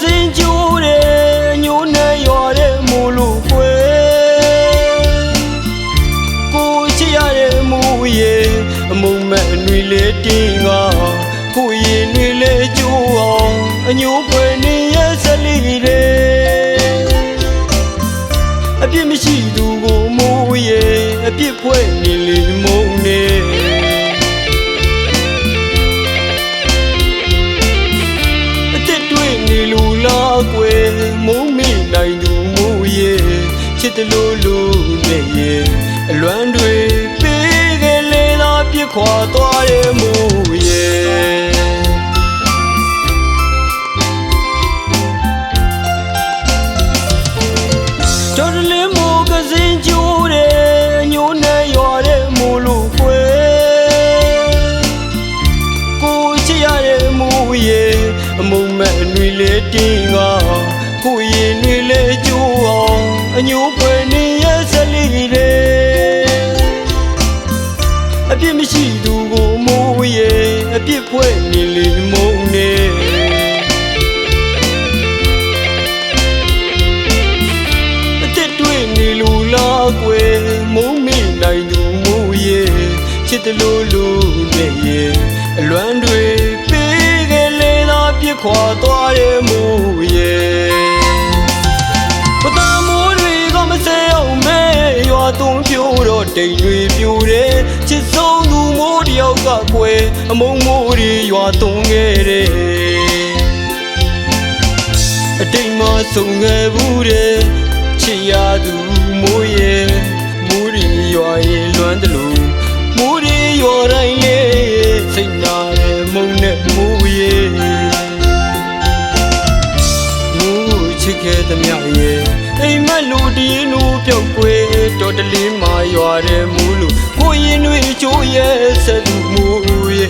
စင်ကျိုးတယ်ညိုးနဲ့ရော်တဲ့မိုးလို့ကွယ်ကိုချစ်ရတဲ့မိုးရေအမုံမဲ့အနှွေလေးတင်းကကိုရင်တွေလေးကျိုးအောင်အညိုးပွဲနေရဲ့စလိတဲ့ မုံမိနိုင်သူမိုးရဲ့ချစ်တယ်လို့လို့နေရဲ့အလွမ်းတွေပေးခဲ့လေသာပြစ်ခွာသွားရဲ့မိုးရဲ့တော်တလင်းမိုးကစင်ကျိုးတယ်ညိုးနဲ့ရွာတဲ့မိုးလို့ခွဲကိုချစ်ရတဲ့မိုးရဲ့အမုံမဲ့အနွေလေးတင်းက ကိုရင်တွေလေးကျိုးအောင်အညိုးပွဲနေရဲ့ဇလီတဲ့အပြစ်မရှိသူကိုမိုးရဲ့အပြစ်ဖွဲ့နေလေမုံနေအစ်တွေ့နေလူလားကွယ်မုံမိနိုင်သူမို့ရဲ့ချစ်တယ်လို့လို့နဲ့ရဲ့အလွမ်းတွေပေးခဲ့လေသာပြစ်ခွာသွားရဲ့မို့ရဲ့ တော့တိမ်တွေပြိုတယ်ချစ်ဆုံးသူမိုးတယောက်ကကွယ်အမုံမိုးတွေရွာသွန်းခဲ့တယ်အတိမ်မဆုံခဲ့ဘူးတဲ့ချစ်ရသူမိုးရဲ့မိုးရီရွာရဲ့လွမ်းတယ်လို့ ချစ်ခဲ့သမျှရဲ့အိမ်မက်လူဒီနူပြုတ်ကွယ်တော်တလင်းမာရွာတဲ့မိုးလို့ကိုရင်တွေချိုးရဲ့ဆက်သူမိုးရဲ့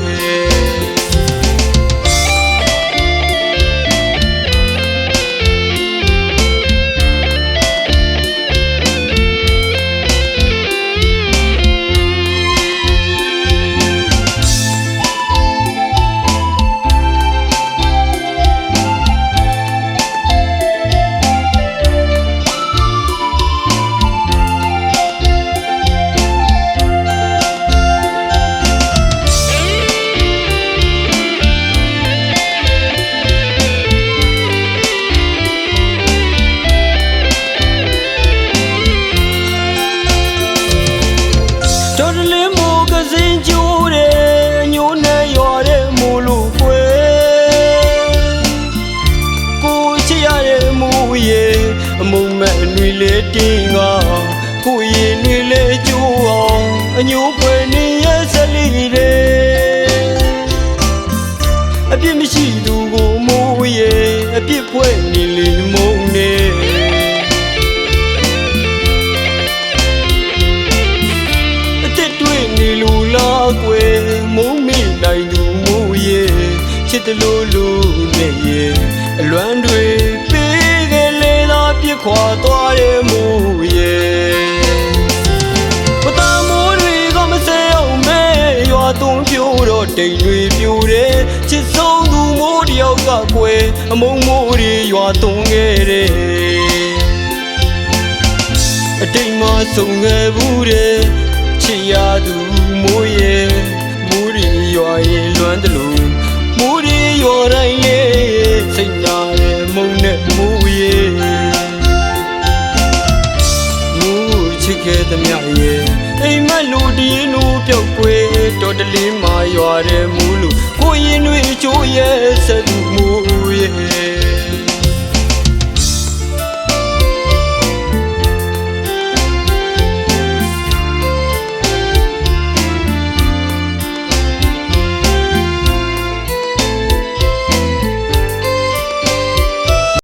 လေးတင်းကကိုရင်တွေလေးကျိုးအောင်အညိုးပွဲနေရဲ့ဇလီတဲ့အပြစ်မရှိသူကိုမိုးရဲ့အပြစ်ဖွဲ့နေလေမုံနေအစ်တွေ့နေလူလားကွယ်မုံမိနိုင်သူမို့ရဲ့ချစ်တယ်လို့လို့နဲ့ရဲ့အလွမ်းတွေပေးခဲ့လေသာပြစ် ခွာသွားရဲ့မို့ရဲ့ပတမိုးတွေကမစဲအောင်မဲရွာသွန်းပြိုးတော့တိမ်တွေပြိုတယ်ချစ်ဆုံးသူမိုးတယောက်ကကွယ်အမုံမိုးတွေရွာသွန်းခဲ့တယ်အတိမ်မဆုံခဲ့ဘူးတဲ့ချစ်ရသူမိုးရဲ့ ချစ်ခဲ့သမျှရဲ့အိမ်မက်လူဒီနူပြုတ်ကွယ်တော်တလင်းမာရွာတဲ့မိုးလူကိုရင်တွေချိုးရဲ့ဆက်သူ